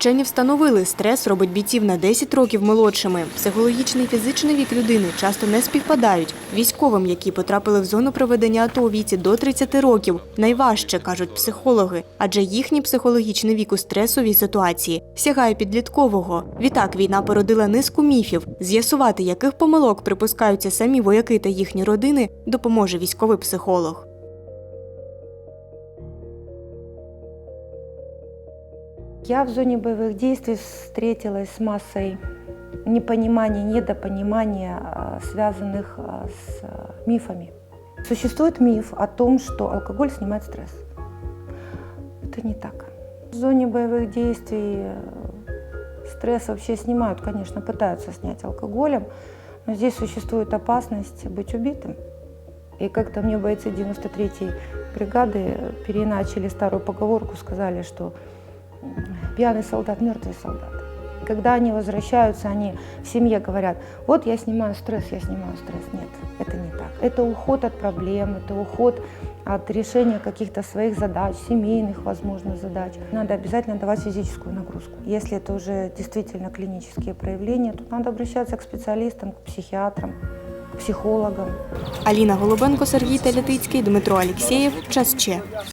Вчені встановили, стрес робить бійців на 10 років молодшими. Психологічний і фізичний вік людини часто не співпадають. Військовим, які потрапили в зону проведення АТО у віці до 30 років, найважче, кажуть психологи, адже їхній психологічний вік у стресовій ситуації сягає підліткового. Відтак війна породила низку міфів. З'ясувати, яких помилок припускаються самі вояки та їхні родини, допоможе військовий психолог. Я в зоне боевых действий встретилась с массой непонимания, недопонимания, а, связанных а, с а, мифами. Существует миф о том, что алкоголь снимает стресс. Это не так. В зоне боевых действий э, стресс вообще снимают, конечно, пытаются снять алкоголем, но здесь существует опасность быть убитым. И как-то мне бойцы 93-й бригады переиначили старую поговорку, сказали, что пьяный солдат, мертвый солдат. Когда они возвращаются, они в семье говорят, вот я снимаю стресс, я снимаю стресс. Нет, это не так. Это уход от проблем, это уход от решения каких-то своих задач, семейных, возможно, задач. Надо обязательно давать физическую нагрузку. Если это уже действительно клинические проявления, то надо обращаться к специалистам, к психиатрам, к психологам. Аліна Голубенко, Сергій Телятицький, Дмитро Алєксєєв. Час Че.